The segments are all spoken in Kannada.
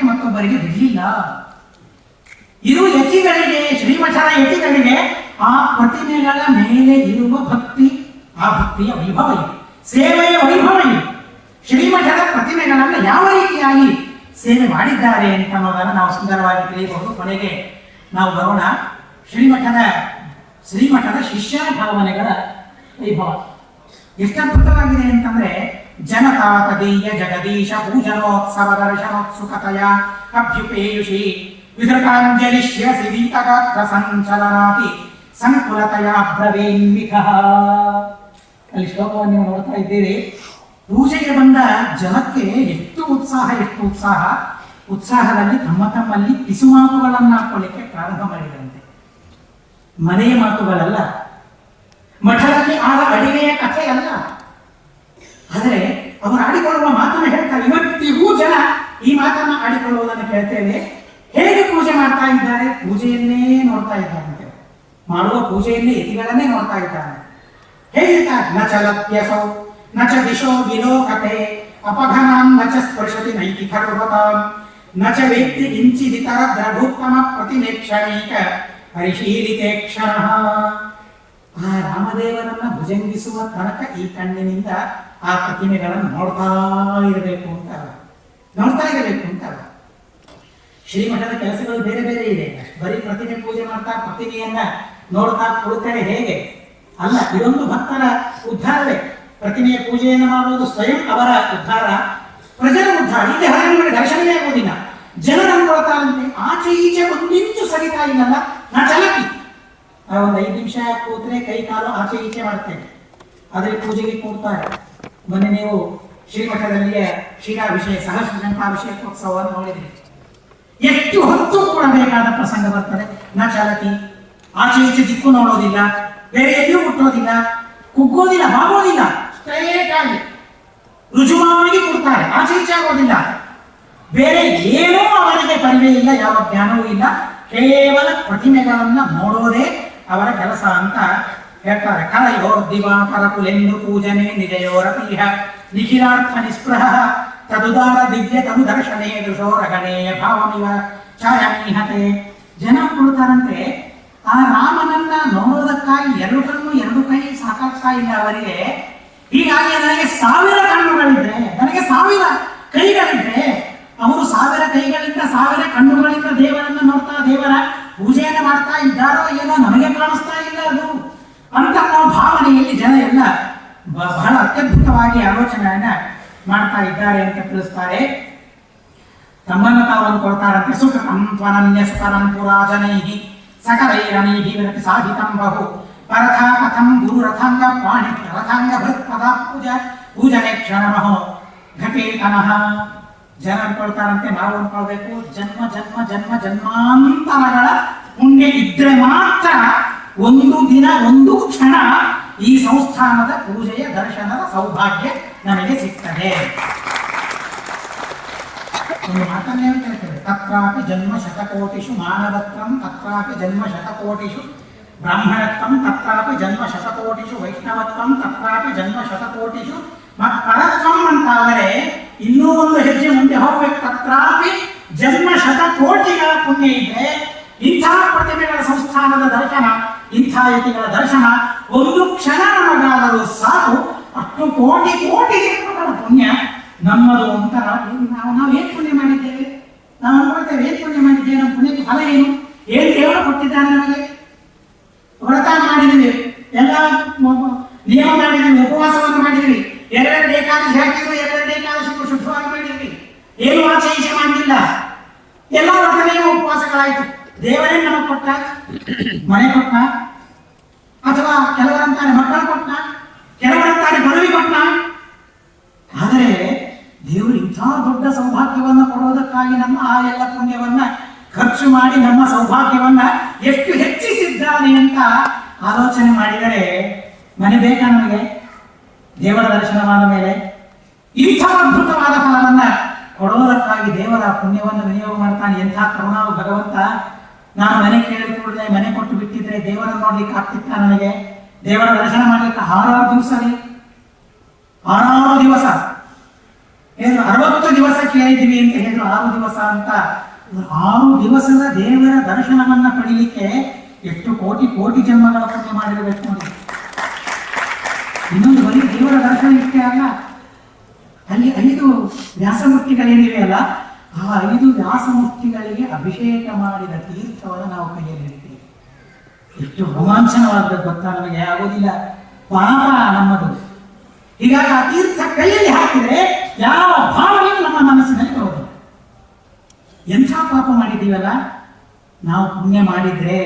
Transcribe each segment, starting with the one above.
ಕೊಡೋದಕ್ಕೆ ಮತ್ತೊಬ್ಬರಿಗೆ ಬಿಡಲಿಲ್ಲ. ಇದು ಯತಿಗಳಿಗೆ ಶ್ರೀಮಠದ ಯತಿಗಳಿಗೆ ಆ ಪ್ರತಿಮೆಗಳ ಮೇಲೆ ಇರುವ ಭಕ್ತಿ, ಆ ಭಕ್ತಿಯ ವೈಭವ ಇದು. ಸೇವೆಯ ವೈಭವ ಇದು. ಶ್ರೀಮಠದ ಪ್ರತಿಮೆಗಳನ್ನು ಯಾವ ರೀತಿಯಾಗಿ ಸೇವೆ ಮಾಡಿದ್ದಾರೆ ಅಂತ ಅನ್ನೋದನ್ನು ನಾವು ಸುಂದರವಾಗಿ ತಿಳಿಯಬಹುದು. ಕೊನೆಗೆ ನಾವು ಬರೋಣ. ಶ್ರೀಮಠದ ಶ್ರೀಮಠದ ಶಿಷ್ಯ ಭಾವನೆಗಳ ವೈಭವ. ಎಷ್ಟು ಅದ್ಭುತವಾಗಿದೆ ಅಂತಂದ್ರೆ ಜನತಾ ತದೀಯ ಜಗದೀಶ ಪೂಜನೋತ್ಸವ ದರ್ಶನೋತ್ಸುಕತೆಯ ಅಭ್ಯುಪೇಯುಷಿ ವಿಧೃತಾಂಜಲಿ ಶಿರಸಿ ದೀತಗಾತ್ರ ಸಂಚಲನಾತಿ ಸಂಕುಲತೆಯ ಅಲ್ಲಿ ಶ್ಲೋಕವನ್ನು ನೀವು ನೋಡ್ತಾ ಇದ್ದೀರಿ. ಪೂಜೆಗೆ ಬಂದ ಜನಕ್ಕೆ ಎಷ್ಟು ಉತ್ಸಾಹ ಎಷ್ಟು ಉತ್ಸಾಹ? ಉತ್ಸಾಹದಲ್ಲಿ ತಮ್ಮ ತಮ್ಮಲ್ಲಿ ಪಿಸುಮಾತುಗಳನ್ನು ಹಾಕೊಳ್ಳಿಕ್ಕೆ ಪ್ರಾರಂಭ ಮಾಡಿದಂತೆ. ಮನೆಯ ಮಾತುಗಳಲ್ಲ. ಮಠದಲ್ಲಿ ಆದ ಅಡಿಗೆಯ ಕಥೆ ಅಲ್ಲ ಆದರೆ ಅವರು ಆಡಿಕೊಳ್ಳುವ ಮಾತನ್ನು ಹೇಳ್ತಾರೆ. ಇವತ್ತಿಗೂ ಜನ ಈ ಮಾತನ್ನು ಆಡಿಕೊಳ್ಳುವುದನ್ನು ಕೇಳ್ತೇವೆ. ಹೇಗೆ ಪೂಜೆ ಮಾಡ್ತಾ ಇದ್ದಾರೆ? ಪೂಜೆಯನ್ನೇ ನೋಡ್ತಾ ಇದ್ದಾರಂತೆ. ಮಾಡುವ ಪೂಜೆಯಲ್ಲಿ ಯತಿಗಳನ್ನೇ ನೋಡ್ತಾ ಇದ್ದಾರೆ. ಹೇಗಿರ್ತಾರೆ ನ ಚ ನಚ ನ ಚ ದಿಶೋ ವಿಲೋಕತೆ, ಅಪಘನಾನ್ನ ಚ ಸ್ಪರ್ಶತಿ ನೈತಿಕ ಖರ್ವತಾಂ ನ ಚ ವೇತ್ತಿ ಕಿಂಚಿದಿತರ ದ್ರಭುತ್ತಮ ಪ್ರತಿನೇಕ್ಷಣೈಕ ಪರಿಶೀಲಿತೆ ಕ್ಷಣ. ಆ ರಾಮದೇವರನ್ನ ಭುಜಂಗಿಸುವ ತನಕ ಈ ಕಣ್ಣಿನಿಂದ ಆ ಪ್ರತಿಮೆಗಳನ್ನು ನೋಡ್ತಾ ಇರಬೇಕು ಅಂತ. ನೋಡ್ತಾ ಇರಬೇಕು ಅಂತ. ಶ್ರೀಮಠದ ಕೆಲಸಗಳು ಬೇರೆ ಬೇರೆ ಇದೆ. ಬರೀ ಪ್ರತಿಮೆ ಪೂಜೆ ಮಾಡ್ತಾ ಪ್ರತಿಮೆಯನ್ನ ನೋಡ್ತಾ ಕುಳಿತರೆ ಹೇಗೆ? ಅಲ್ಲ, ಇದೊಂದು ಭಕ್ತರ ಉದ್ಧಾರವೇ. ಪ್ರತಿಮೆಯ ಪೂಜೆಯನ್ನು ಮಾಡುವುದು ಸ್ವಯಂ ಅವರ ಉದ್ಧಾರ. ಪ್ರಜರ ಉದ್ಧಾರ. ಇಲ್ಲಿ ಹೊರಗಡೆ ದರ್ಶನವೇ ಆಗುವುದಿಲ್ಲ. ಜನರು ನೋಡ್ತಾರಂತೆ ಆಚೆ ಈಚೆ ಒಂದಿಂಚು ಸರಿತಾ ಇಲ್ಲಲ್ಲ, ನಾ ಚಲಕಿ. ಒಂದು ಐದು ನಿಮಿಷ ಕೂತ್ರೆ ಕೈ ಕಾಲು ಆಚೆ ಈಚೆ ಮಾಡ್ತೇನೆ. ಆದರೆ ಪೂಜೆಗೆ ಕೂರ್ತಾರೆ ಮೊನ್ನೆ ನೀವು ಶ್ರೀಮಠದಲ್ಲಿಯ ವಿಷಯ ಸಹಸ್ರ ಶಂಕಾಭಿಷೇಕೋತ್ಸವವನ್ನು ನೋಡಿದ್ರಿ. ಎಷ್ಟು ಹೊತ್ತು ಕೊಡಬೇಕಾದ ಪ್ರಸಂಗ ಬರ್ತದೆ. ನ ಚಾಲತಿ, ಆಚೆ ಈಚೆ ದಿಕ್ಕು ನೋಡೋದಿಲ್ಲ, ಬೇರೆ ಎಲ್ಲಿಯೂ ಮುಟ್ಟೋದಿಲ್ಲ, ಕುಗ್ಗೋದಿಲ್ಲ, ಬಾಗೋದಿಲ್ಲ. ಸ್ಟ್ರೈಟ್ ಆಗಿ ರುಜುವಾಗಿ ಕೊಡ್ತಾರೆ, ಆಚೆ ಈಚೆ ಆಗೋದಿಲ್ಲ. ಬೇರೆ ಏನೂ ಅವರಿಗೆ ಪರಿವೇ ಇಲ್ಲ, ಯಾವ ಜ್ಞಾನವೂ ಇಲ್ಲ. ಕೇವಲ ಪ್ರತಿಮೆಗಳನ್ನ ನೋಡೋದೇ ಅವರ ಕೆಲಸ ಅಂತ ಹೇಳ್ತಾರೆ ಕಲಯೋರ್ ದಿವಾಕರ ಕುಲೆಂದು ಪೂಜನೆ ನಿಜಯೋರತೀಹ ನಿಖಿಲಾರ್ಥ ನಿಸ್ಪೃಹ ತದುದಾರ ದಿವ್ಯ ತನು ದರ್ಶನೇ ದೃಶೋರಗಣೇಯ ಭಾವಮಿವ ಛಾಯಮೀಹತೆ ಜನ ಕೊಡ್ತಾರಂತೆ ಆ ರಾಮನನ್ನ ನೋಡೋದಕ್ಕಾಗಿ ಎರಡು ಕಣ್ಣು ಎರಡು ಕೈ ಸಾಕಾಗ್ತಾ ಇಲ್ಲ ಅವರಿಗೆ. ಹೀಗಾಗಿ ನನಗೆ ಸಾವಿರ ಕಣ್ಣುಗಳಿದ್ರೆ, ನನಗೆ ಸಾವಿರ ಕೈಗಳಿದ್ರೆ, ಅವರು ಸಾವಿರ ಕೈಗಳಿಂದ ಸಾವಿರ ಕಣ್ಣುಗಳಿಂದ ದೇವರನ್ನು ನೋಡ್ತಾ ದೇವರ ಪೂಜೆಯನ್ನು ಮಾಡ್ತಾ ಇದ್ದಾರೋ ಏನೋ ನಮಗೆ ಕಾಣಿಸ್ತಾ ಇಲ್ಲ ಅದು. ಅಂತ ನಾವು ಭಾವನೆಯಲ್ಲಿ ಜನ ಎಲ್ಲ ಬಹಳ ಅತ್ಯದ್ಭುತವಾಗಿ ಆಲೋಚನೆಯನ್ನ ಮಾಡ್ತಾ ಇದ್ದಾರೆ ಅಂತ ತಿಳಿಸ್ತಾರೆ. ತಮ್ಮನ್ನು ತಾವು ಅಂದ್ಕೊಳ್ತಾರಂತೆ ಸುಖಂ ತ್ವನನ್ಯ ಸುಖರಂ ಪುರಾಜನೈಹಿ ಸಕಲೈರನೈಹಿ ವಿರತಿ ಸಾಧಿತಂ ಬಹು ಪರಥಾ ಕಥಂ ಗುರು ರಥಾಂಗ ಪಾಣಿ ರಥಾಂಗ ಭೃತ್ ಪದ ಪೂಜ, ಪೂಜನೆ ಕ್ಷಣಮಹೋ ಘಟೇತನಃ ಜನ ಅನ್ಕೊಳ್ತಾರಂತೆ ನಾವು ಅನ್ಕೊಳ್ಬೇಕು ಜನ್ಮ ಜನ್ಮ ಜನ್ಮ, ಜನ್ಮಾಂತರಗಳ ಪುಣ್ಯ ಇದ್ರೆ ಮಾತ್ರ ಒಂದು ದಿನ, ಒಂದು ಕ್ಷಣ ಈ ಸಂಸ್ಥಾನದ ಪೂಜೆಯ, ದರ್ಶನದ ಸೌಭಾಗ್ಯ ನಮಗೆ ಸಿಗ್ತದೆ. ಒಂದು ಮಾತನ್ನೇ ಕೇಳ್ತೇವೆ ತತ್ರಾಪಿ ಜನ್ಮ ಶತಕೋಟಿಷು ಮಾನವತ್ವಂ, ತತ್ರಾಪಿ ಜನ್ಮ ಶತಕೋಟಿಷು ಬ್ರಾಹ್ಮಣತ್ವಂ ತತ್ರಾಪಿ ಜನ್ಮ ಶತಕೋಟಿಷು ವೈಷ್ಣವತ್ವಂ, ತತ್ರಾಪಿ ಜನ್ಮ ಶತಕೋಟಿಷು ಪರತ್ವಂ ಅಂತಾದರೆ ಇನ್ನೂ ಒಂದು ಹೆಜ್ಜೆ ಮುಂದೆ ಹೋಗ್ಬೇಕು. ತತ್ರಾಪಿ ಜನ್ಮ ಶತಕೋಟಿಗಳ ಪುಣ್ಯ ಇದೆ ಇಂಥ ಪ್ರತಿಮೆಗಳ ಸಂಸ್ಥಾನದ ದರ್ಶನ ಇಂಥ ಯತಿಗಳ ದರ್ಶನ ಒಂದು ಕ್ಷಣ ನಮಗಾದರೂ ಸಾಕು. ಅಷ್ಟು ಕೋಟಿ ಕೋಟಿ ಜನ್ಮಗಳ ಪುಣ್ಯ. ನಮ್ಮದು ಅಂತ ನಾವು ನಾವು ಏನ್ ಪುಣ್ಯ ಮಾಡಿದ್ದೇವೆ? ನಾವು ಅನ್ಕೊಳ್ತೇವೆ ಏನ್ ಪುಣ್ಯ ಮಾಡಿದ್ದೇವೆ? ನಮ್ಮ ಪುಣ್ಯಕ್ಕೆ ಫಲ ಏನು? ಏನ್ ದೇವರು ಕೊಟ್ಟಿದ್ದಾನೆ ನಮಗೆ? ವ್ರತ ಮಾಡಿದ್ವಿ ಎಲ್ಲ ನಿಯಮ ಮಾಡಿದ್ವಿ ಉಪವಾಸವನ್ನು ಮಾಡಿದ್ವಿ ಎರಡೆರಡು ಏಕಾದಶಿ ಹಾಕಿದ್ರು ಎರಡೆರಡು ಏಕಾದಶಿ ಶುದ್ಧವಾಗಿ ಮಾಡಿದ್ವಿ ಏನು ಆಚೆ ಈಚೆ ಮಾಡಲಿಲ್ಲ ಎಲ್ಲ ವ್ರತ ಉಪವಾಸಗಳಾಯಿತು ಉಪವಾಸಗಳಾಯ್ತು. ದೇವರೇ ನಮಗೆ ಕೊಟ್ಟ ಮನೆ ಕೊಟ್ಟ ಅಥವಾ ಕೆಲವರಂತಾರೆ ಮಕ್ಕಳು ಕೊಟ್ಟ ಕೆಲವರಂತಾರೆ ಮನವಿ ಕೊಟ್ಟ ಆದರೆ ದೇವರು ಇಂಥ ದೊಡ್ಡ ಸೌಭಾಗ್ಯವನ್ನು ಕೊಡುವುದಕ್ಕಾಗಿ ನಮ್ಮ ಆ ಎಲ್ಲ ಪುಣ್ಯವನ್ನ ಖರ್ಚು ಮಾಡಿ ನಮ್ಮ ಸೌಭಾಗ್ಯವನ್ನ ಎಷ್ಟು ಹೆಚ್ಚಿಸಿದ್ದಾನೆ ಅಂತ ಆಲೋಚನೆ ಮಾಡಿದರೆ ಮನೆ ಬೇಕಾ ನಮಗೆ? ದೇವರ ದರ್ಶನವಾದ ಮೇಲೆ ಇಂಥ ಅದ್ಭುತವಾದ ಫಲವನ್ನ ಕೊಡೋದಕ್ಕಾಗಿ ದೇವರ ಪುಣ್ಯವನ್ನು ವಿನಿಯೋಗ ಮಾಡ್ತಾನೆ. ಎಂಥ ಕ್ರಮಾನು ಭಗವಂತ. ನಾನು ಮನೆ ಕೇಳಿದ ಮನೆ ಕೊಟ್ಟು ಬಿಟ್ಟಿದ್ರೆ ದೇವರನ್ನು ನೋಡ್ಲಿಕ್ಕೆ ಆಗ್ತಿತ್ತ ನನಗೆ? ದೇವರ ದರ್ಶನ ಮಾಡ್ಲಿಕ್ಕೆ ಆರಾರು ದಿವಸ ಆರಾರು ದಿವಸ. ಏನು ಅರವತ್ತು ದಿವಸ ಕೇಳಿದ್ದೀವಿ ಅಂತ ಹೇಳಿದ್ರು. ಆರು ದಿವಸ ಅಂತ ಆರು ದಿವಸದ ದೇವರ ದರ್ಶನವನ್ನ ಪಡೀಲಿಕ್ಕೆ ಎಷ್ಟು ಕೋಟಿ ಕೋಟಿ ಜನ್ಮಗಳ ಪುಣ್ಯ ಮಾಡಿರಬೇಕು ನೋಡಿ. ಇನ್ನೊಂದು ಬರೀ ದೇವರ ದರ್ಶನ ಇಷ್ಟೇ ಅಲ್ಲ. ಅಲ್ಲಿ ಐದು ವ್ಯಾಸಮೂರ್ತಿಗಳೇನಿವೆ ಅಲ್ಲ, ಆ ಐದು ವ್ಯಾಸಮೂರ್ತಿಗಳಿಗೆ ಅಭಿಷೇಕ ಮಾಡಿದ ತೀರ್ಥವನ್ನು ನಾವು ಕೈಯಲ್ಲಿ ಇಡ್ತೀವಿ. ಎಷ್ಟು ರೋಮಾಂಚನವಾದ ಗೊತ್ತಾ ನಮಗೆ? ಆಗೋದಿಲ್ಲ. ಪಾಪ ನಮ್ಮದು. ಹೀಗಾಗಿ ಆ ತೀರ್ಥ ಕೈಯಲ್ಲಿ ಹಾಕಿದರೆ ಯಾವ ಭಾವನೆಯೂ ನಮ್ಮ ಮನಸ್ಸಿನಲ್ಲಿ ಎಂಥ ಪಾಪ ಮಾಡಿದ್ದೀವಲ್ಲ? ನಾವು ಪುಣ್ಯ ಮಾಡಿದ್ರೆ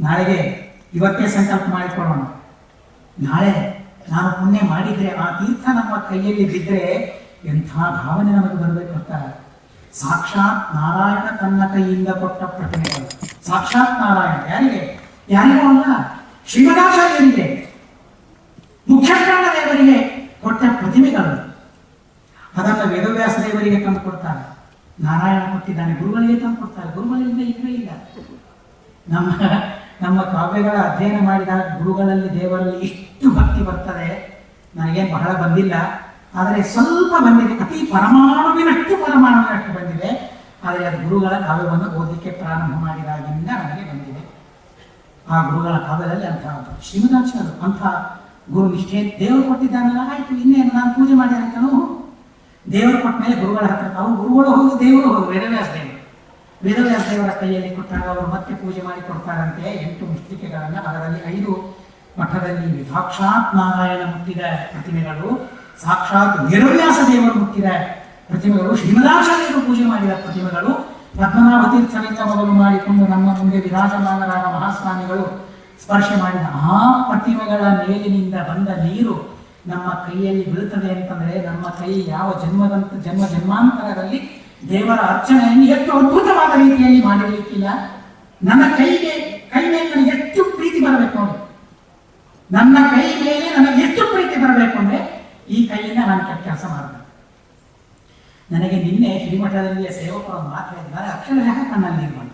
ನಾಳೆಗೆ ಇವತ್ತೇ ಸಂಕಲ್ಪ ಮಾಡಿಕೊಳ್ಳೋಣ. ನಾಳೆ ನಾನು ಪುಣ್ಯ ಮಾಡಿದ್ರೆ ಆ ತೀರ್ಥ ನಮ್ಮ ಕೈಯಲ್ಲಿ ಬಿದ್ದರೆ ಎಂಥ ಭಾವನೆ ನಮಗೆ ಬರಬೇಕು ಅಂತ. ಸಾಕ್ಷಾತ್ ನಾರಾಯಣ ತನ್ನ ಕೈಯಿಂದ ಕೊಟ್ಟ ಪ್ರತಿಮೆಗಳು. ಸಾಕ್ಷಾತ್ ನಾರಾಯಣ. ಯಾರಿಗೆ? ಯಾರಿಗೂ ಅಲ್ಲ. ಶ್ರೀಮದಾಚಾರ್ಯರಿಗೆ. ಮುಖ್ಯಪ್ರಾಣ ದೇವರಿಗೆ ಕೊಟ್ಟ ಪ್ರತಿಮೆಗಳು. ಅದನ್ನು ವೇದವ್ಯಾಸ ದೇವರಿಗೆ ತಂದು ಕೊಡ್ತಾರೆ ನಾರಾಯಣ ಕೊಟ್ಟಿದ್ದಾನೆ. ಗುರುಗಳಿಗೆ ತಂದು ಕೊಡ್ತಾರೆ? ಗುರುಗಳಿಂದ ಇಲ್ಲವೇ ಇಲ್ಲ. ನಮ್ಮ ನಮ್ಮ ಕಾವ್ಯಗಳ ಅಧ್ಯಯನ ಮಾಡಿದಾಗ ಗುರುಗಳಲ್ಲಿ ದೇವರಲ್ಲಿ ಇಷ್ಟು ಭಕ್ತಿ ಬರ್ತದೆ. ನನಗೇನು ಬಹಳ ಬಂದಿಲ್ಲ. ಆದರೆ ಸ್ವಲ್ಪ ಬಂದಿದೆ. ಅತಿ ಪರಮಾಣುವಿನಷ್ಟು ಪರಮಾಣುವಿನಷ್ಟು ಬಂದಿದೆ. ಆದರೆ ಅದು ಗುರುಗಳ ಕಾವ್ಯವನ್ನು ಓದಲಿಕ್ಕೆ ಪ್ರಾರಂಭ ಮಾಡಿದಾಗಿಂದ ನನಗೆ ಬಂದಿದೆ. ಆ ಗುರುಗಳ ಕಾವ್ಯದಲ್ಲಿ ಅಂತಹ ಶ್ರೀಮದಾಕ್ಷರು ಅಂಥ ಗುರು ನಿಷ್ಠೆ ದೇವರು ಕೊಟ್ಟಿದ್ದಾನಲ್ಲ. ಆಯಿತು, ಇನ್ನೇನು? ನಾನು ಪೂಜೆ ಮಾಡಿರ್ತಾನೋ ದೇವರು ಕೊಟ್ಟ ಮೇಲೆ ಗುರುಗಳ ಹತ್ರ ಅವ್ರು ಗುರುಗಳು ಹೋಗಿ ದೇವರು ಹೋಗಿ ವೇದವ್ಯಾಸ ದೇವರು ವೇದವ್ಯಾಸ ದೇವರ ಕೈಯಲ್ಲಿ ಕೊಟ್ಟಾಗ ಅವರು ಮತ್ತೆ ಪೂಜೆ ಮಾಡಿ ಕೊಡ್ತಾರಂತೆ ಎಂಟು ಮುಷ್ಟಿಕೆಗಳನ್ನು ಅದರಲ್ಲಿ ಐದು ಮಠದಲ್ಲಿ. ಸಾಕ್ಷಾತ್ ನಾರಾಯಣ ಮುಟ್ಟಿದ ಪ್ರತಿಮೆಗಳು, ಸಾಕ್ಷಾತ್ ನಿರ್ವ್ಯಾಸ ದೇವರು ಮುಟ್ಟಿದ ಪ್ರತಿಮೆಗಳು ಶ್ರೀಮದಾಚಾರ್ಯರು ಪೂಜೆ ಮಾಡಿದ ಪ್ರತಿಮೆಗಳು ಪದ್ಮನಾಭ ತೀರ್ಥರಿಂದ ಮೊದಲು ಮಾಡಿಕೊಂಡು ನಮ್ಮ ಮುಂದೆ ವಿರಾಜಮಾನರಾದ ಮಹಾಸ್ವಾಮಿಗಳು ಸ್ಪರ್ಶ ಮಾಡಿದ ಆ ಪ್ರತಿಮೆಗಳ ಮೇಲಿನಿಂದ ಬಂದ ನೀರು ನಮ್ಮ ಕೈಯಲ್ಲಿ ಬೀಳುತ್ತದೆ ಅಂತಂದ್ರೆ ನಮ್ಮ ಕೈ ಯಾವ ಜನ್ಮದಂತ ಜನ್ಮ ಜನ್ಮಾಂತರದಲ್ಲಿ ದೇವರ ಅರ್ಚನೆಯನ್ನು ಎಷ್ಟು ಅದ್ಭುತವಾದ ರೀತಿಯಲ್ಲಿ ಮಾಡಿರ್ಲಿಕ್ಕಿಲ್ಲ. ನನ್ನ ಕೈಗೆ, ಕೈ ಮೇಲೆ ನನಗೆ ಎಷ್ಟು ಪ್ರೀತಿ ಬರಬೇಕು ಅಂದ್ರೆ ನನ್ನ ಕೈ ಮೇಲೆ ನನಗೆ ಎಷ್ಟು ಪ್ರೀತಿ ಬರಬೇಕು ಅಂದ್ರೆ ಈ ಕೈಯಿಂದ ನಾನು ಕೆಲಸ ಮಾಡಬೇಕು. ನನಗೆ ನಿನ್ನೆ ಶ್ರೀಮಠದಲ್ಲಿ ಸೇವಕರು ಮಾತು ಹೇಳಿದ್ದಾರೆ. ಅಕ್ಷರಶಃ ಕಣ್ಣಲ್ಲಿ ನೀರು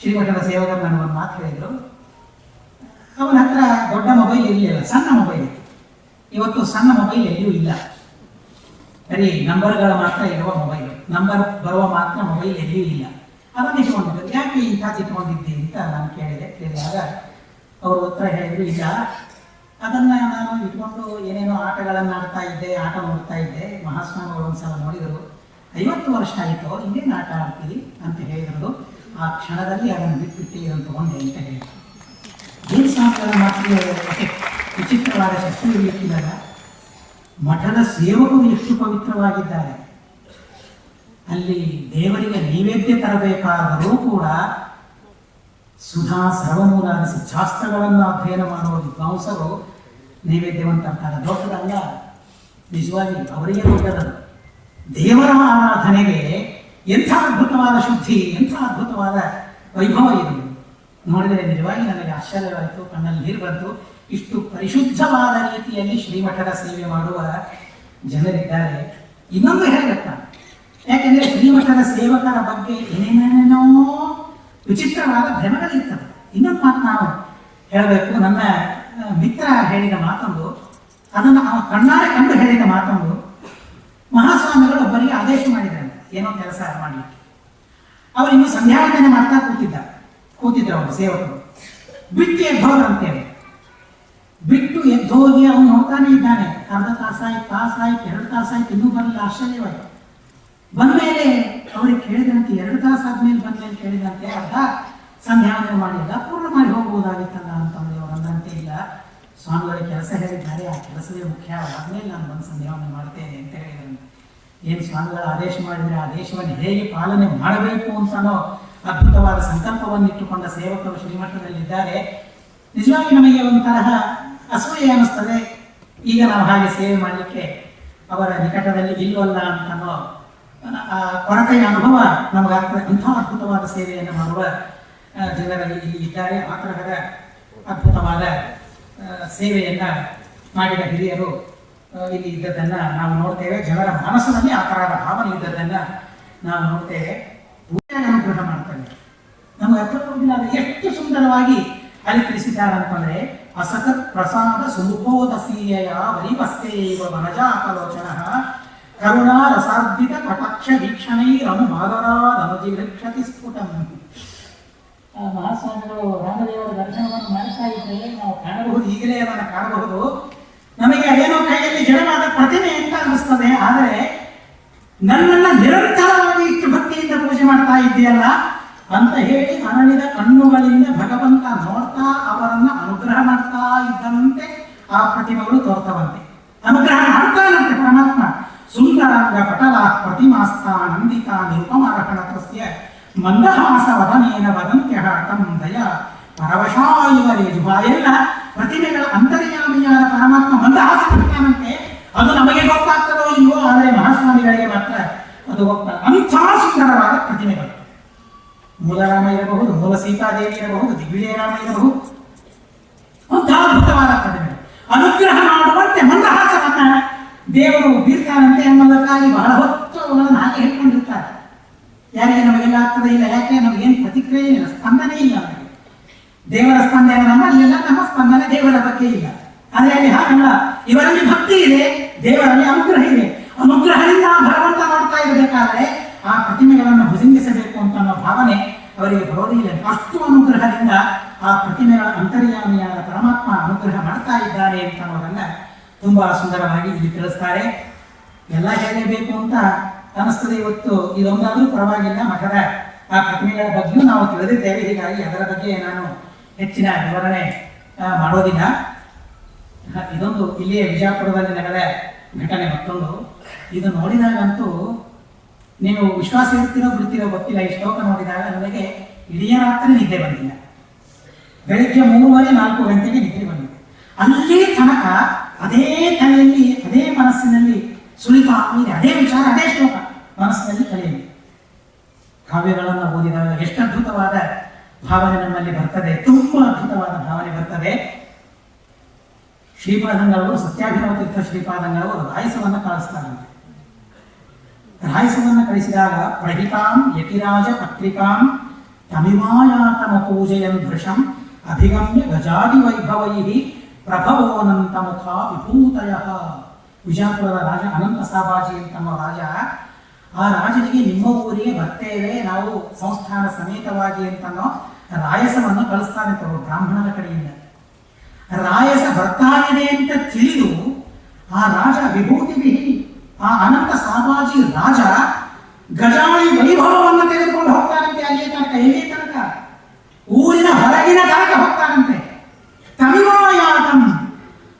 ಶ್ರೀಮಠದ ಸೇವಕರು ನನಗೊಂದು ಮಾತು ಹೇಳಿದರು. ಅವನ ಹತ್ರ ದೊಡ್ಡ ಮೊಬೈಲ್ ಇರಲಿಲ್ಲ, ಸಣ್ಣ ಮೊಬೈಲ್ ಇತ್ತು. ಇವತ್ತು ಸಣ್ಣ ಮೊಬೈಲ್ ಎಲ್ಲಿಯೂ ಇಲ್ಲ. ಸರಿ ನಂಬರ್ಗಳ ಮಾತ್ರ ಇರುವ ಮೊಬೈಲ್ ನಂಬರ್ ಬರುವ ಮಾತ್ರ ಮೊಬೈಲ್ ಎಲ್ಲಿಯೂ ಇಲ್ಲ. ಅದನ್ನು ಇಟ್ಕೊಂಡಿದ್ದು. ಯಾಕೆ ಇಂಥ ಇಟ್ಕೊಂಡಿದ್ದೆ ಅಂತ ನಾನು ಕೇಳಿದೆ. ಕೇಳಿದಾಗ ಅವರು ಉತ್ತರ ಹೇಳಿದ್ರು, ಈಗ ಅದನ್ನ ನಾನು ಇಟ್ಕೊಂಡು ಏನೇನೋ ಆಟಗಳನ್ನು ಆಡ್ತಾ ಇದ್ದೆ, ಆಟ ನೋಡ್ತಾ ಇದ್ದೆ. ಮಹಾಸ್ವಾಮಿಗಳು ಒಂದ್ಸಲ ನೋಡಿದರು. ಐವತ್ತು ವರ್ಷ ಆಯಿತು? ಇನ್ನೇನು ಆಟ ಆಡ್ತೀವಿ ಅಂತ ಹೇಳಿದ್ರು. ಆ ಕ್ಷಣದಲ್ಲಿ ಅದನ್ನು ಬಿಟ್ಬಿಟ್ಟು ಇದನ್ನು ತಗೊಂಡೆ ಅಂತ ಹೇಳಿದ್ರು. ಏನು ಸ್ವಾಮಿಗಳ ಮಾತಿಗೆ ವಿಚಿತ್ರವಾದ ಶಕ್ತಿ ಇರಲಿಕ್ಕಿಲ್ಲ ಮಠದ ಸೇವಕರು ಎಷ್ಟು ಪವಿತ್ರವಾಗಿದ್ದಾರೆ. ಅಲ್ಲಿ ದೇವರಿಗೆ ನೈವೇದ್ಯ ತರಬೇಕಾದರೂ ಕೂಡ ಸುಧಾ ಸರ್ವಮೂಲಾದ ಶಾಸ್ತ್ರಗಳನ್ನು ಅಧ್ಯಯನ ಮಾಡುವ ವಿದ್ವಾಂಸರು ನೈವೇದ್ಯವಂತಂತಾರೆ ದೊಡ್ಡದಲ್ಲ, ನಿಜವಾಗಿ ಅವರಿಗೆ ದೊಡ್ಡದನ್ನು ದೇವರ ಆರಾಧನೆಗೆ ಎಂಥ ಅದ್ಭುತವಾದ ಶುದ್ಧಿ, ಎಂಥ ಅದ್ಭುತವಾದ ವೈಭವ ಇದು. ನೋಡಿದರೆ ನಿಜವಾಗಿ ನನಗೆ ಆಶ್ಚರ್ಯವಾಯಿತು, ಕಣ್ಣಲ್ಲಿ ನೀರು ಬಂತು. ಇಷ್ಟು ಪರಿಶುದ್ಧವಾದ ರೀತಿಯಲ್ಲಿ ಶ್ರೀಮಠದ ಸೇವೆ ಮಾಡುವ ಜನರಿದ್ದಾರೆ. ಇನ್ನೊಂದು ಹೇಳಬೇಕ ಯಾಕೆಂದ್ರೆ ಶ್ರೀಮಠದ ಸೇವಕರ ಬಗ್ಗೆ ಏನೇನೇನೋ ವಿಚಿತ್ರವಾದ ಭ್ರಮಗಳಿರ್ತವೆ ಇನ್ನೊಂದು ಮಾತು ನಾವು ಹೇಳಬೇಕು. ನನ್ನ ಮಿತ್ರ ಹೇಳಿದ ಮಾತೊಂದು, ಅದನ್ನು ಅವನ ಕಣ್ಣಾರೆ ಕಂಡು ಹೇಳಿದ ಮಾತೊಂದು, ಮಹಾಸ್ವಾಮಿಗಳು ಒಬ್ಬರಿಗೆ ಆದೇಶ ಮಾಡಿದ್ದಾರೆ. ಏನೋ ಕೆಲಸ ಮಾಡಲಿಕ್ಕೆ. ಅವರು ಇನ್ನು ಸಂಧ್ಯಾವಂದನೆ ಮಾಡ್ತಾ ಕೂತಿದ್ದ ಕೂತಿದ್ರು ಅವರು ಸೇವಕರು. ಬಿತ್ತಿಯ ಎದ್ದೋರು ಅಂತೇಳಿ ಬಿಟ್ಟು ಹೋಗಿ ಅವನು ನೋಡ್ತಾನೆ ಇದ್ದಾನೆ. ಅರ್ಧ ತಾಸಾಯ್ತು ತಾಸಾಯ್ತು ಎರಡು ತಾಸಾಯ್ತು ಇನ್ನೂ ಬರಲಿಲ್ಲ ಆಶ್ಚರ್ಯವಾಯ್ತು ಬಂದಮೇಲೆ ಅವ್ರಿಗೆ ಕೇಳಿದಂತೆ ಎರಡು ತಾಸು ಆದ್ಮೇಲೆ ಅಂತ ಕೇಳಿದಂತೆ ಅರ್ಧ ಸಂಧ್ಯಾವಂದನೆ ಮಾಡಿಲ್ಲ ಪೂರ್ಣ ಮಾಡಿ ಹೋಗ್ಬೋದಾಗಿತ್ತಲ್ಲ ಅಂತಂದ್ರೆ ಅವರು ಅಂದಂತೆ ಇಲ್ಲ. ಸ್ವಾಮಿಗಳ ಕೆಲಸ ಹೇಳಿದ್ದಾರೆ, ಆ ಕೆಲಸವೇ ಮುಖ್ಯ, ಆದ್ಮೇಲೆ ನಾನು ಬಂದು ಸಂಧ್ಯಾವಂದನೆ ಮಾಡ್ತೇನೆ ಅಂತ ಹೇಳಿದ್ರು ಏನು ಸ್ವಾಮಿಗಳ ಆದೇಶ ಮಾಡಿದರೆ ಆ ದೇಶವನ್ನು ಹೇಗೆ ಪಾಲನೆ ಮಾಡಬೇಕು ಅಂತನೋ ಅದ್ಭುತವಾದ ಸಂಕಲ್ಪವನ್ನು ಇಟ್ಟುಕೊಂಡ ಸೇವಕರು ಶ್ರೀಮಠದಲ್ಲಿದ್ದಾರೆ. ನಿಜವಾಗಿ ನಮಗೆ ಒಂಥರ ಅಸೂಯೆ ಅನ್ನಿಸ್ತದೆ ಈಗ ನಾವು ಹಾಗೆ ಸೇವೆ ಮಾಡಲಿಕ್ಕೆ ಅವರ ನಿಕಟದಲ್ಲಿ ಅಂತ ಅಂತನೋ ಆ, ಕೊರತೆಯ ಅನುಭವ ನಮಗಾಗ್ತದೆ. ಇಂಥ ಅದ್ಭುತವಾದ ಸೇವೆಯನ್ನು ಮಾಡುವ ಜನರಲ್ಲಿ ಇಲ್ಲಿ ಇದ್ದಾರೆ. ಆ ತರಹದ ಅದ್ಭುತವಾದ ಸೇವೆಯನ್ನು ಮಾಡಿದ ಹಿರಿಯರು ಇಲ್ಲಿ ಇದ್ದದ್ದನ್ನು ನಾವು ನೋಡ್ತೇವೆ. ಜನರ ಮನಸ್ಸಿನಲ್ಲಿ ಆ ತರಹದ ಭಾವನೆ ಇದ್ದದ್ದನ್ನು ನಾವು ನೋಡ್ತೇವೆ. ಅನುಗ್ರಹ ಮಾಡ್ತಾನೆ ನಮಗೆ ಅರ್ಥ ಎಷ್ಟು ಸುಂದರವಾಗಿ ಅಲ್ಲಿ ತಿಳಿಸಿದ್ದಾರೆ ಅಂತಂದ್ರೆ ಅಸಕತ್ ಪ್ರಸಾದ ಸುಮುಖೋದಸೀಯ ವರಿವಸ್ತೇವ ವನಜಾಕಲೋಚನ ಕರುಣಾ ರಸಾರ್ಧಿತ ಕಟಾಕ್ಷ ವೀಕ್ಷಣೈರನು ಮಾದರಾದನುಜಿಗಕ್ಷತಿ ಸ್ಫುಟಂ. ಆ ಮಹಾಸ್ವಾಮಿಗಳು ರಾಮದೇವರ ದರ್ಶನವನ್ನು ಮಾಡ್ತಾ ಇದ್ರೆ ನಾವು ಕಾಣಬಹುದು, ಈಗಲೇ ಅದನ್ನು ಕಾಣಬಹುದು. ನಮಗೆ ಅದೇನೋ ಕೈಯಲ್ಲಿ ಜಡವಾದ ಪ್ರತಿಮೆ ಅಂತ ಅನಿಸ್ತದೆ ಆದರೆ ನನ್ನನ್ನ ನಿರಂತರವಾಗಿ ಇಷ್ಟು ಭಕ್ತಿಯಿಂದ ಪೂಜೆ ಮಾಡ್ತಾ ಇದ್ದೀಯಲ್ಲ ಅಂತ ಹೇಳಿ ಅರಳಿದ ಕಣ್ಣುಗಳಿಂದ ಭಗವಂತ ನೋಡ್ತಾ ಅವರನ್ನ ಅನುಗ್ರಹ ಮಾಡ್ತಾ ಇದ್ದಂತೆ ಆ ಪ್ರತಿಮೆಗಳು ತೋರ್ತವಂತೆ. ಅನುಗ್ರಹ ಮಾಡ್ತಾನಂತೆ ಪರಮಾತ್ಮ. ಸುಂದರಾಂಗ ಪಟಲ ಪ್ರತಿಮಾಸ್ತ ನಂದಿತ ನಿರುಪಮರಹಣತಸ್ಯ ಮಂದಹಾಸ ವದನೇನ ವದಂತ್ಯ ತಂ ದಯ. ಪರವಶಾಯುವರೇಜು ಆ ಎಲ್ಲ ಪ್ರತಿಮೆಗಳ ಅಂತರ್ಯಾಮಿಯಾದ ಪರಮಾತ್ಮ ಮಂದಹಾಸ ಮಾಡ್ತಾನಂತೆ ಅದು ನಮಗೆ ಗೊತ್ತಾಗ್ತದೋ ಇಲ್ವೋ, ಆದರೆ ಮಹಾಸ್ವಾಮಿಗಳಿಗೆ ಮಾತ್ರ ಅದು ಗೊತ್ತಾಗ ಅಂಥ ಸುಂದರವಾದ ಪ್ರತಿಮೆಗಳು. ಮೂಲರಾಮ ಇರಬಹುದು, ಮೂಲ ಸೀತಾದೇವಿ ಇರಬಹುದು ದಿಗ್ವಿಜಯರಾಮ ಇರಬಹುದು. ಅಂಥ ಅದ್ಭುತವಾದ ಪ್ರತಿಮೆ ಅನುಗ್ರಹ ಮಾಡುವಂತೆ ಮಂದಹಾಸವನ್ನ ದೇವರು ಬೀರ್ತಾನಂತೆ ಎಂಬುದಕ್ಕಾಗಿ ಬಹಳ ಹೊತ್ತು ಅವುಗಳನ್ನು ಹಾಗೆ ಹೇಳ್ಕೊಂಡಿರ್ತಾರೆ. ಯಾರಿಗೆ ನಮಗೆಲ್ಲ ಆಗ್ತದೆ ಇಲ್ಲ, ಯಾಕೆ? ನಮಗೇನು ಪ್ರತಿಕ್ರಿಯೆ ಇಲ್ಲ, ಸ್ಪಂದನೆ ಇಲ್ಲ ದೇವರ ದೇವರ ಸ್ಪಂದನೆ ನಮ್ಮಲ್ಲಿಲ್ಲ, ನಮ್ಮ ಸ್ಪಂದನೆ ದೇವರ ಬಗ್ಗೆ ಇಲ್ಲ. ಆದರೆ ಅಲ್ಲಿ ಹಾಗಲ್ಲ ಇವರಲ್ಲಿ ಭಕ್ತಿ ಇದೆ, ದೇವರಲ್ಲಿ ಅನುಗ್ರಹ ಇದೆ. ಅನುಗ್ರಹದಿಂದ ಭಗವಂತ ಮಾಡ್ತಾ ಇರಬೇಕಾದ್ರೆ ಆ ಪ್ರತಿಮೆಗಳನ್ನು ಭುಜಿಂಗಿಸಬೇಕು ಅಂತ ಅನ್ನೋ ಭಾವನೆ ಅವರಿಗೆ ಬರೋದಿಲ್ಲ. ಅಷ್ಟು ಅನುಗ್ರಹದಿಂದ ಆ ಪ್ರತಿಮೆಗಳ ಅಂತರ್ಯಾಮಿಯಾದ ಪರಮಾತ್ಮ ಅನುಗ್ರಹ ಮಾಡ್ತಾ ಇದ್ದಾರೆ ಅಂತ ಅನ್ನೋದನ್ನ ತುಂಬಾ ಸುಂದರವಾಗಿ ಇಲ್ಲಿ ತಿಳಿಸ್ತಾರೆ. ಎಲ್ಲ ಹೇಳಲೇಬೇಕು ಅಂತ ಅನಿಸ್ತದೆ ಇವತ್ತು. ಇದೊಂದಾದರೂ ಪರವಾಗಿಲ್ಲ, ಮಠದ ಆ ಪ್ರತಿಮೆಗಳ ಬಗ್ಗೆಯೂ ನಾವು ತಿಳಿದಿದ್ದೇವೆ. ಹೀಗಾಗಿ ಅದರ ಬಗ್ಗೆ ನಾನು ಹೆಚ್ಚಿನ ವಿವರಣೆ ಮಾಡೋದಿಲ್ಲ. ಇದೊಂದು ಇಲ್ಲಿಯೇ ವಿಜಯಪುರದಲ್ಲಿ ನಡೆದ ಘಟನೆ ಮತ್ತೊಂದು. ಇದು ನೋಡಿದಾಗಂತೂ ನೀವು ವಿಶ್ವಾಸ ಇರ್ತೀರೋ ಬಿಡ್ತೀರೋ ಗೊತ್ತಿಲ್ಲ. ಈ ಶ್ಲೋಕ ನೋಡಿದಾಗ ನನಗೆ ಇಡೀ ರಾತ್ರಿ ನಿದ್ದೆ ಬಂದಿಲ್ಲ. ಬೆಳಿಗ್ಗೆ ಮೂರುವರೆ, ನಾಲ್ಕು ಗಂಟೆಗೆ ನಿದ್ದೆ ಬಂದಿದೆ. ಅಲ್ಲಿ ತನಕ ಅದೇ ತಲೆಯಲ್ಲಿ, ಅದೇ ಮನಸ್ಸಿನಲ್ಲಿ ಸುಳಿತಾ ಇದೆ ಅದೇ ವಿಚಾರ, ಅದೇ ಶ್ಲೋಕ ಮನಸ್ಸಿನಲ್ಲಿ ಕಲಿಯಲಿ ಕಾವ್ಯಗಳನ್ನು ಓದಿದಾಗ ಎಷ್ಟು ಅದ್ಭುತವಾದ ಭಾವನೆ ನಮ್ಮಲ್ಲಿ ಬರ್ತದೆ. ತುಂಬಾ ಅದ್ಭುತವಾದ ಭಾವನೆ ಬರ್ತದೆ. ಶ್ರೀಪಾದಂಗಳವರು ಸತ್ಯಾಭಿನವ ತೀರ್ಥ ಶ್ರೀಪಾದಂಗಳವರು ರಾಯಸವನ್ನು ಕಳಿಸ್ತಾರಂತೆ ರಾಯಸವನ್ನು ಕಳಿಸಿದಾಗ ಪ್ರಹಿತಾಂ ಯತಿರಾಜ ಪತ್ರಿಕಾಂ ತಮಿಮಾಯಾತಮ ಪೂಜೆಯನ್ ಭೃಶಂ ಅಭಿಗಮ್ಯ ಗಜಾದಿ ವೈಭವೈ ಪ್ರಭವೋನಂತ ಮುಖ ವಿಭೂತಯ. ವಿಜಯಪುರದ ರಾಜ ಅನಂತ ಸಾಬಾಜಿ ಅಂತನ್ನೋ ರಾಜ, ಆ ರಾಜನಿಗೆ ನಿಮ್ಮ ಊರಿಗೆ ಬರ್ತೇವೆ, ನಾವು ಸಂಸ್ಥಾನ ಸಮೇತವಾಗಿ ಅಂತನ್ನೋ ರಾಯಸವನ್ನು ಕಳಿಸ್ತಾನೆ ತವರು ಬ್ರಾಹ್ಮಣರ ಕಡೆಯಿಂದ. ರಾಯಸ ಬರ್ತಾನಿದೆ ಅಂತ ತಿಳಿದು ಆ ರಾಜ ವಿಭೂತಿ ಆ ಅನಂತ ಸಾಮಾಜಿ ರಾಜ ಗಜಾಳಿ ವೈಭವವನ್ನು ತೆಗೆದುಕೊಂಡು ಹೋಗ್ತಾನಂತೆ ಅಲ್ಲಿಯ ತನಕ ಎಲ್ಲಿಯ ತನಕ ಊರಿನ ಹೊರಗಿನ ತನಕ ಹೋಗ್ತಾನಂತೆ ತಮಿವಾಯಾತಂ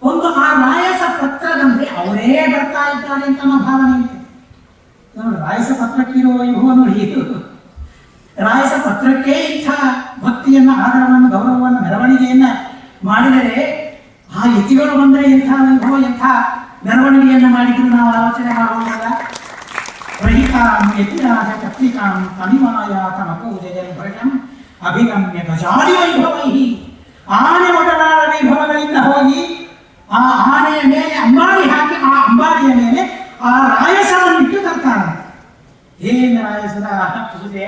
ಒಂದು ಆ ರಾಯಸ ಪತ್ರದಂತೆ ಅವರೇ ಬರ್ತಾ ಇದ್ದಾರೆ ಅಂತ ಅನ್ನೋ ಭಾವನೆ ಇದೆ ನೋಡಿ ರಾಯಸ ಪತ್ರಕ್ಕಿರುವ ವೈಭವ ನೋಡಿ ಇದು ರಾಯಸ ಪತ್ರಕ್ಕೆ ಇಂಥ ಭಕ್ತಿಯನ್ನ ಆದರವನ್ನು ಗೌರವವನ್ನು ಮೆರವಣಿಗೆಯನ್ನ ಮಾಡಿದರೆ ಆ ಯತಿಗಳು ಬಂದರೆ ಇಂಥ ವೈಭವ ಎಂಥ ಮೆರವಣಿಗೆಯನ್ನ ರಹಿತಾಂ ಯತಿರಾಜ ಪತ್ರಿಕಾಂ ತನಿಮಾಯಾತಮ ಪೂಜೆಯನ್ ಭೃಶಂ ಅಭಿಗಮ್ಯ ಗಜಾಡಿ ವೈಭವೈ ಆನೆ ಮೊದಲಾದ ವೈಭವಗಳಿಂದ ಹೋಗಿ ಆ ಆನೆಯ ಮೇಲೆ ಅಂಬಾರಿ ಹಾಕಿ, ಆ ಅಂಬಾರಿಯ ಮೇಲೆ ಆ ರಾಯಸವನ್ನಿಟ್ಟು ತರ್ತಾರೆ ಏನ್ ರಾಯಸದ ಪೂಜೆ,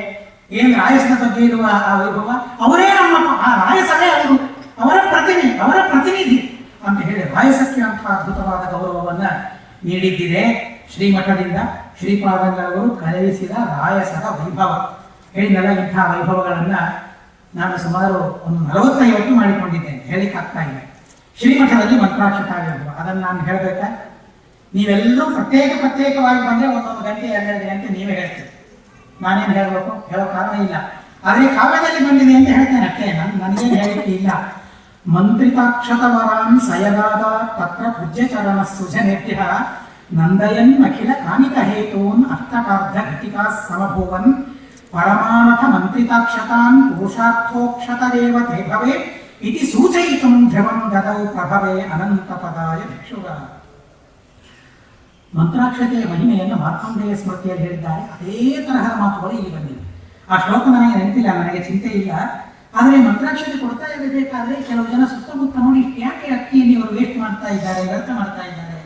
ಏನ್ ರಾಯಸದ ಬಗ್ಗೆ ಇರುವ ಆ ವೈಭವ? ಅವರೇ ನಮ್ಮ ಆ ರಾಯಸವೇ ಅವರು, ಅವರ ಪ್ರತಿನಿಧಿ ಅವರ ಪ್ರತಿನಿಧಿ ಅಂತ ಹೇಳಿ ರಾಯಸಕ್ಕೆ ಅಂತ ಅದ್ಭುತವಾದ ಗೌರವವನ್ನ ನೀಡಿದ್ದಿದೆ. ಶ್ರೀಮಠದಿಂದ ಶ್ರೀಪಾದಂಗಳವರು ಕಲಿಸಿದ ರಾಯಸದ ವೈಭವ. ಹೇಳಿದಲ್ಲ ಇಂಥ ವೈಭವಗಳನ್ನು ನಾನು ಸುಮಾರು ಒಂದು ನಲವತ್ತೈವತ್ತು ಮಾಡಿಕೊಂಡಿದ್ದೇನೆ ಹೇಳಿಕ್ಕಾಗ್ತಾ ಇದೆ. ಶ್ರೀಮಠದಲ್ಲಿ ಮಂತ್ರಾಕ್ಷತ ಆಗಿರ್ಬೋದು. ಅದನ್ನು ನಾನು ಹೇಳಬೇಕಾ? ನೀವೆಲ್ಲರೂ ಪ್ರತ್ಯೇಕ ಪ್ರತ್ಯೇಕವಾಗಿ ಬಂದರೆ ಒಂದೊಂದು ಗಂಟೆ ಎರಡೆರಡು ಗಂಟೆ ನೀವೇ ಹೇಳ್ತೀರಿ. ನಾನೇನು ಹೇಳಬೇಕು? ಹೇಳೋ ಕಾರಣ ಇಲ್ಲ. ಆದರೆ ಕಾವ್ಯದಲ್ಲಿ ಬಂದಿದೆ ಅಂತ ಹೇಳ್ತೇನೆ. ಅಷ್ಟೇ. ನಾನು ನನಗೇನು ಹೇಳಿಕೆ ಇಲ್ಲ. ಮಂತ್ರಿತಾಕ್ಷತವರಾನ್ ಸಯಗಾದ ತತ್ರ ಪೂಜ್ಯಚರಣ ಸುಜನೇಭ್ಯ ನಂದಯನ್ ಅಖಿಲ ಕಾಮಿಕ ಹೇತೂನ್ ಅರ್ಥಕಾರ್ಧ ಘಟಿಕಾ ಸಮಭೂವನ್ ಪರಮಾನಥ ಮಂತ್ರಿತಾಕ್ಷತಾನ್ ಪುರುಷಾರ್ಥೋಕ್ಷತರೇವ ತೇ ಭವೆ ಇತಿ ಸೂಚಯಿತುಂ ಧ್ರುವಂ ಗದೌ ಪ್ರಭವೆ ಅನಂತ ಪದಾಯ ಭಿಕ್ಷುಗ ಮಂತ್ರಾಕ್ಷತೆಯ ಮಹಿಮೆಯನ್ನು ಮಾರ್ಕಂಡೇಯ ಸ್ಮೃತಿಯಲ್ಲಿ ಹೇಳಿದ್ದಾರೆ, ಅದೇ ತರಹದ ಮಾತುಗಳು ಇಲ್ಲಿ ಬಂದಿವೆ. ಆ ಶ್ಲೋಕ ನನಗೆ ನೆನಪಿಲ್ಲ, ನನಗೆ ಚಿಂತೆ ಇಲ್ಲ ಆದರೆ ಮಂತ್ರಾಕ್ಷತೆ ಕೊಡ್ತಾ ಇರಬೇಕಾದ್ರೆ ಕೆಲವು ಜನ ಸುತ್ತಮುತ್ತ ನೋಡಿ ಯಾಕೆ ಅಕ್ಕಿಯಲ್ಲಿ ಅವರು ವೇಸ್ಟ್ ಮಾಡ್ತಾ ಇದ್ದಾರೆ, ವ್ಯರ್ಥ ಮಾಡ್ತಾ ಇದ್ದಾರೆ?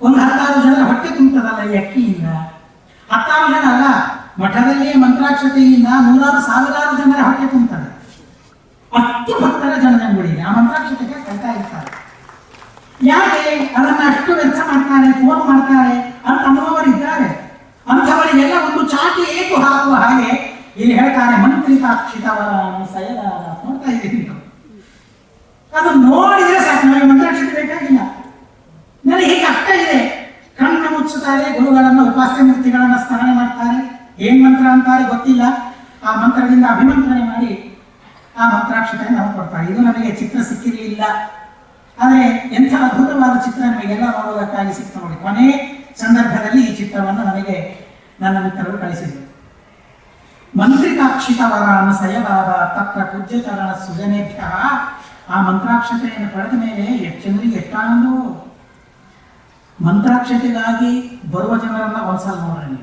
ಒಂದು ಹತ್ತಾರು ಜನರ ಹೊಟ್ಟೆ ತುಂಬುತ್ತದಲ್ಲ ಈ ಅಕ್ಕಿಯಿಂದ? ಹತ್ತಾರು ಜನ ಅಲ್ಲ, ಮಠದಲ್ಲಿಯೇ ಮಂತ್ರಾಕ್ಷತೆಯಿಂದ ನೂರಾರು ಸಾವಿರಾರು ಜನರ ಹೊಟ್ಟೆ ತುಂಬುತ್ತದೆ ಅಷ್ಟು ಭಕ್ತರ ಜನಜಂಗುಳಿಗೆ ಆ ಮಂತ್ರಾಕ್ಷತೆಗೆ ಕಲ್ತಾ ಇರ್ತಾರೆ. ಯಾಕೆ ಅದನ್ನು ಅಷ್ಟು ವ್ಯರ್ಥ ಮಾಡ್ತಾರೆ ಫೋನ್ ಮಾಡ್ತಾರೆ? ಅಂತ ಅನ್ನುವವರು ಇದ್ದಾರೆ ಅಂಥವರಿಗೆಲ್ಲ ಒಂದು ಚಾಟಿ ಏಕು ಹಾಕುವ ಹಾಗೆ ಇಲ್ಲಿ ಹೇಳ್ತಾರೆ ಮಂತ್ರಿತಾಕ್ಷಿತವರ ಸಯದ ನೋಡ್ತಾ ಇದ್ದೀನಿ. ಅದು ನೋಡಿದ್ರೆ ಸಾಕು ನಮಗೆ ಮಂತ್ರಾಕ್ಷತೆ ಬೇಕಾಗಿಲ್ಲ. ನನಗೆ ಹೀಗೆ ಅರ್ಥ ಇದೆ. ಕಣ್ಣು ಮುಚ್ಚುತ್ತಾರೆ, ಗುರುಗಳನ್ನು ಉಪಾಸ್ಯ ಮೂರ್ತಿಗಳನ್ನ ಸ್ಮರಣೆ ಮಾಡ್ತಾರೆ. ಏನ್ ಮಂತ್ರ ಅಂತಾರೆ ಗೊತ್ತಿಲ್ಲ. ಆ ಮಂತ್ರದಿಂದ ಅಭಿಮಂತ್ರಣೆ ಮಾಡಿ ಆ ಮಂತ್ರಾಕ್ಷತೆಯನ್ನು ನಾವು ಕೊಡ್ತಾರೆ. ಇದು ನನಗೆ ಚಿತ್ರ ಸಿಕ್ಕಿರಲಿಲ್ಲ. ಆದರೆ ಎಂಥ ಅದ್ಭುತವಾದ ಚಿತ್ರ ನಮಗೆಲ್ಲ ನೋಡುವುದಕ್ಕಾಗಿ ಸಿಕ್ತು ನೋಡಿ. ಕೊನೆ ಸಂದರ್ಭದಲ್ಲಿ ಈ ಚಿತ್ರವನ್ನು ನನಗೆ ನನ್ನ ಮಿತ್ರರು ಕಳಿಸಿದರು. ಮಂತ್ರಿಕಾಕ್ಷಿತವರಾನ ಸಯವಾದ ತತ್ರ ಪೂಜ್ಯಚರಣ ಸುಜನೇಭ್ಯ ಆ ಮಂತ್ರಾಕ್ಷತೆಯನ್ನು ಪಡೆದ ಮೇಲೆ ಎಷ್ಟು ಜನರಿಗೆ ಎಷ್ಟಾನಂದವೋ? ಮಂತ್ರಾಕ್ಷತೆಗಾಗಿ ಬರುವ ಜನರನ್ನ ಒಂದ್ಸಲ ನೋಡ್ರಿ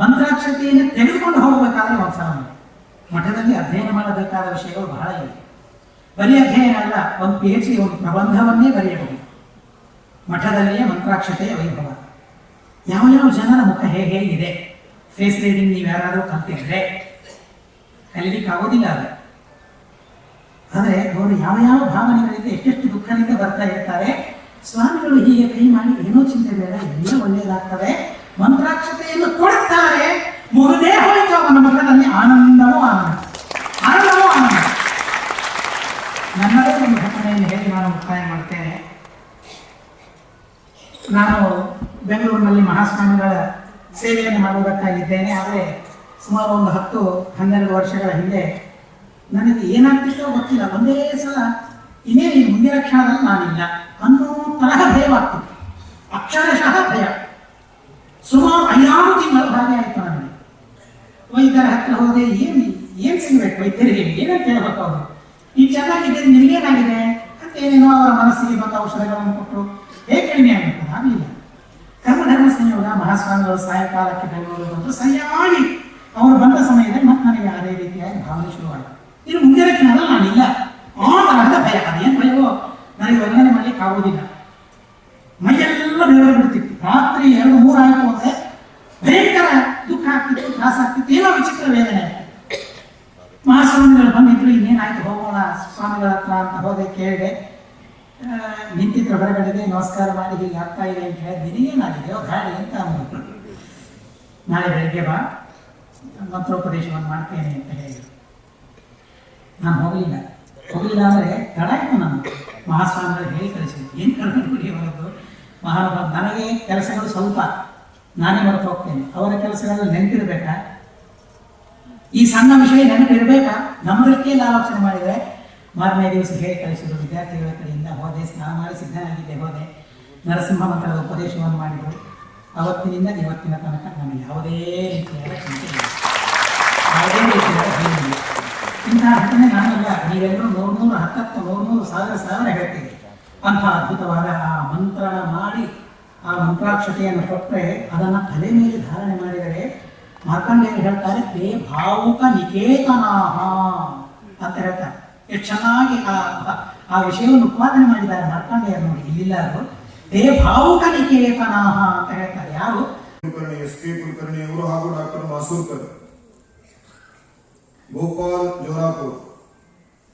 ಮಂತ್ರಾಕ್ಷತೆಯನ್ನು ತೆಗೆದುಕೊಂಡು ಹೋಗಬೇಕಾದ್ರೆ ಒಂದ್ಸಲ ನೋಡಿ ಮಠದಲ್ಲಿ ಅಧ್ಯಯನ ಮಾಡಬೇಕಾದ ವಿಷಯಗಳು ಬಹಳ ಇವೆ. ಬರೀ ಅಧ್ಯಯನ ಅಲ್ಲ, ಒಂದು ಪಿ ಎಚ್ ಡಿ ಒಂದು ಪ್ರಬಂಧವನ್ನೇ ಬರೆಯಬಹುದು. ಮಠದಲ್ಲಿಯೇ ಮಂತ್ರಾಕ್ಷತೆಯ ವೈಭವ. ಯಾವ ಯಾವ ಜನರ ಮುಖ ಹೇಗೆ ಹೇಗಿದೆ? ಫೇಸ್ ರೀಡಿಂಗ್ ನೀವು ಯಾರಾದರೂ ಕಲ್ತಿದ್ರೆ ಕಲಿಲಿಕ್ಕೆ ಆಗೋದಿಲ್ಲ ಆದರೆ ಅವರು ಯಾವ ಯಾವ ಭಾವನೆಗಳಿಂದ ಎಷ್ಟೆಷ್ಟು ದುಃಖದಿಂದ ಬರ್ತಾ ಇರ್ತಾರೆ, ಸ್ವಾಮಿಗಳು ಹೀಗೆ ಕೈ ಮಾಡಿ ಏನೋ ಚಿಂತೆ ಬೇಡ, ಎಲ್ಲ ಒಳ್ಳೆಯದಾಗ್ತದೆ, ಮಂತ್ರಾಕ್ಷತೆಯನ್ನು ಕೊಡುತ್ತಾರೆ ಮುಗದೇ ಹೋಯಿತು ಅವನ ಮುಖದಲ್ಲಿ ಆನಂದವೂ ಆನಂದ. ಆನಂದವೂ ಆನಂದ. ನನ್ನದೇ ಒಂದು ಘಟನೆಯನ್ನು ಹೇಳಿ ನಾನು ಮುಕ್ತಾಯ ಮಾಡ್ತೇನೆ. ನಾನು ಬೆಂಗಳೂರಿನಲ್ಲಿ ಮಹಾಸ್ವಾಮಿಗಳ ಸೇವೆಯನ್ನು ಮಾಡುವುದಕ್ಕಾಗಿದ್ದೇನೆ ಆದರೆ ಸುಮಾರು ಒಂದು ಹತ್ತು, ಹನ್ನೆರಡು ವರ್ಷಗಳ ಹಿಂದೆ ನನಗೆ ಏನಾಗ್ತಿತ್ತೋ ಗೊತ್ತಿಲ್ಲ. ಒಂದೇ ಸಲ ಇನ್ನೇ ಈ ಮುಂದಿನ ಕ್ಷಣದಲ್ಲಿ ನಾನಿಲ್ಲ. ಅನ್ನೋ ತರಹ ಭಯವಾಗ್ತಿತ್ತು ಅಕ್ಷರಶಃ ಭಯ. ಸುಮಾರು ಐದಾರು ತಿಂಗಳು ಹಾಗೆ ಆಯಿತು ನನಗೆ. ವೈದ್ಯರ ಹತ್ರ ಹೋದೆ, ಏನು ಏನು ಸಿಗಬೇಕು ವೈದ್ಯರಿಗೆ? ಏನಂತ ಕೇಳಬೇಕು ಅವರು? ಈ ಚೆನ್ನಾಗಿದ್ದೀರಿ ನಿಮಗೇನಾಗಿದೆ? ಅಂತ ಏನೇನೋ ಅವರ ಮನಸ್ಸಿಗೆ ಬಂದ ಔಷಧಗಳನ್ನು ಕೊಟ್ಟರು ಹೇಗೆ ಕಡಿಮೆ ಆಗಬೇಕು? ಕರ್ಮಧರ್ಮ ಸಂಯೋಗ ಮಹಾಸ್ವಾಮಿಗಳು ಸಾಯಂಕಾಲಕ್ಕೆ ಬೆಂಗಳೂರು ಬಂದು ಸರಿಯಾಗಿ ಅವರು ಬಂದ ಸಮಯದಲ್ಲಿ ಮತ್ತೆ ನನಗೆ ಅದೇ ರೀತಿಯಾಗಿ ಭಾವನೆ ಶುರುವಾಯಿತು. ಇದು ಮುಂದಿನ ನಾನು ನಾನಿಲ್ಲ. ಆ ತರಹದ ಭಯ. ಅದೇನು ಭಯವೋ? ನನಗೆ ವರ್ಣನೆ ಮಾಡಲಿಕ್ಕೆ ಆಗುವುದಿಲ್ಲ. ಮೈಯೆಲ್ಲ ಬೆವರು ಬಿಡ್ತಿತ್ತು. ರಾತ್ರಿ ಎರಡು, ಮೂರು ಆಯ್ತು ಅಂದ್ರೆ ಭಯಂಕರ ದುಃಖ ಆಗ್ತಿತ್ತು, ತ್ರಾಸ ಆಗ್ತಿತ್ತು, ಏನೋ ವಿಚಿತ್ರ ವೇದನೆ. ಮಹಾಸ್ವಾಮಿಗಳು ಬಂದಿದ್ರು, ಇನ್ನೇನಾಯ್ತು ಹೋಗೋಣ, ಸ್ವಾಮಿಗಳ ಹತ್ರ ಅಂತ ಹೋದೆ ಕೇಳಿದೆ. ನಿಂತಿದ್ರು ಹೊರಗಡೆಗೆ ನಮಸ್ಕಾರ ಮಾಡಿ ಹೀಗೆ ಆಗ್ತಾ ಇದೆ ಅಂತ ಹೇಳಿ ನಿನಗೇನಾಗಿದೆ ಗಾಡಿ ಅಂತ ಅಂದ್ರು ನಾಳೆ ಬೆಳಿಗ್ಗೆ ಬಾ. ಮಂತ್ರೋಪದೇಶವನ್ನು ಮಾಡ್ತೇನೆ ಅಂತ ಹೇಳಿ. ನಾನು ಹೋಗಲಿಲ್ಲ. ಹೋಗಲಿಲ್ಲ ಅಂದರೆ ತಡ ಆಯ್ತು ನಾನು. ಮಹಾಸ್ವಾಮಿಗಳು ಹೇಳಿ ಕಳಿಸಿದ್ರು. ಏನು ಕಳ್ಕೊಂಡ್ಬಿಡಿ ಬಿಡಿ ಅವರದ್ದು ಮಹಾನುಭಾವ, ನನಗೆ ಕೆಲಸಗಳು ಸ್ವಲ್ಪ. ನಾನೇ ಮರೆತು ಹೋಗ್ತೇನೆ. ಅವರ ಕೆಲಸಗಳು ನೆನಪಿರ್ಬೇಕಾ? ಈ ಸಣ್ಣ ವಿಷಯ ನೆನಪಿರ್ಬೇಕಾ? ರೀತಿಯಲ್ಲಿ ಆಲೋಚನೆ ಮಾಡಿದರೆ ಮಾರನೇ ದಿವಸ ಹೇಳಿ ಕಳಿಸಿದ್ರು ವಿದ್ಯಾರ್ಥಿಗಳ ಕಡೆಯಿಂದ, ಹೋದೆ, ಸ್ನಾನ ಮಾಡಿ ಸಿದ್ಧನಾಗಿದ್ದೆ, ಹೋದೆ. ನರಸಿಂಹ ಮಕ್ಕಳ ಉಪದೇಶವನ್ನು ಮಾಡಿದರು. ಅವತ್ತಿನಿಂದ ಇವತ್ತಿನ ತನಕ ನಾನು ಯಾವುದೇ ರೀತಿಯಾದ ಚಿಂತೆ ಇಲ್ಲ. ಇಂತಹ ಘಟನೆ ನಾನಲ್ಲ. ನೀವೆಲ್ಲರೂ ನೂರು ನೂರು, ಹತ್ತತ್ತು ನೂರು ನೂರು, ಸಾವಿರ ಸಾವಿರ ಹೇಳ್ತೀವಿ ಅಂಥ ಅದ್ಭುತವಾದ ಆ ಮಂತ್ರಣ ಮಾಡಿ, ಆ ಮಂತ್ರಾಕ್ಷತೆಯನ್ನು ಕೊಟ್ಟರೆ ಅದನ್ನು ತಲೆ ಮೇಲೆ ಧಾರಣೆ ಮಾಡಿದರೆ ಮಾರ್ಕಂಡೇಯರು ಹೇಳ್ತಾರೆ, ತೇ ಭಾವುಕ ನಿಕೇತನಾಹ ಅಂತ ಹೇಳ್ತಾರೆ. ಚೆನ್ನಾಗಿ ಆ ಆ- ವಿಷಯವನ್ನು ಉತ್ಪಾದನೆ ಮಾಡಿದ್ದಾರೆ ಮಾರ್ಕಂಡೆಯರು ನೋಡಿ, ಇಲ್ಲಿಲ್ಲ ದೇ ಭಾವುಕ ನಿಕೇತನಾಹ ಅಂತ ಹೇಳ್ತಾರೆ. ಯಾರು? ಕುಲಕರ್ಣಿ ಎಸ್ ಕೆ ಕುಲಕರ್ಣಿ ಅವರು ಹಾಗೂ ಡಾಕ್ಟರ್ ಮಾಸೂರ್ಕರ್. ಗೋಪಾಲ್ ಜೋರಾಪುರ್.